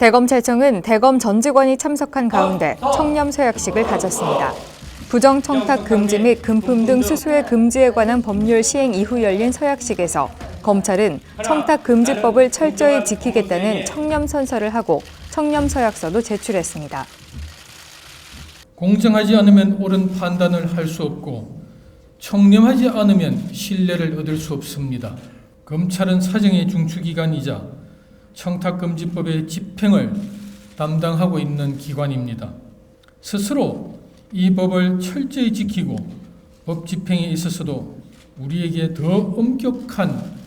대검찰청은 대검 전 직원이 참석한 가운데 청렴 서약식을 가졌습니다. 부정 청탁 금지 및 금품 등 수수의 금지에 관한 법률 시행 이후 열린 서약식에서 검찰은 청탁 금지법을 철저히 지키겠다는 청렴 선서를 하고 청렴 서약서도 제출했습니다. 공정하지 않으면 옳은 판단을 할 수 없고 청렴하지 않으면 신뢰를 얻을 수 없습니다. 검찰은 사정의 중추기관이자 청탁금지법의 집행을 담당하고 있는 기관입니다. 스스로 이 법을 철저히 지키고 법 집행에 있어서도 우리에게 더 엄격한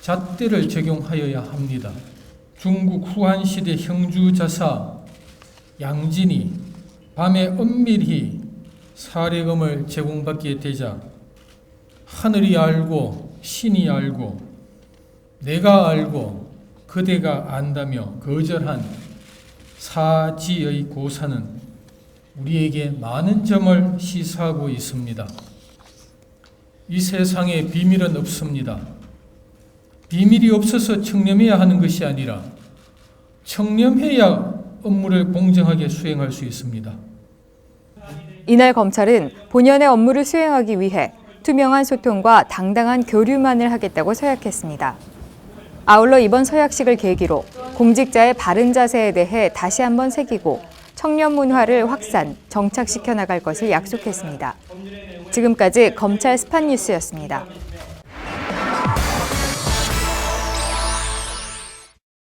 잣대를 적용하여야 합니다. 중국 후한 시대 형주자사 양진이 밤에 은밀히 사례금을 제공받게 되자 하늘이 알고 신이 알고 내가 알고 그대가 안다며 거절한 사지의 고사는 우리에게 많은 점을 시사하고 있습니다. 이 세상에 비밀은 없습니다. 비밀이 없어서 청렴해야 하는 것이 아니라 청렴해야 업무를 공정하게 수행할 수 있습니다. 이날 검찰은 본연의 업무를 수행하기 위해 투명한 소통과 당당한 교류만을 하겠다고 서약했습니다. 아울러 이번 서약식을 계기로 공직자의 바른 자세에 대해 다시 한번 새기고 청렴 문화를 확산, 정착시켜 나갈 것을 약속했습니다. 지금까지 검찰 스팟 뉴스였습니다.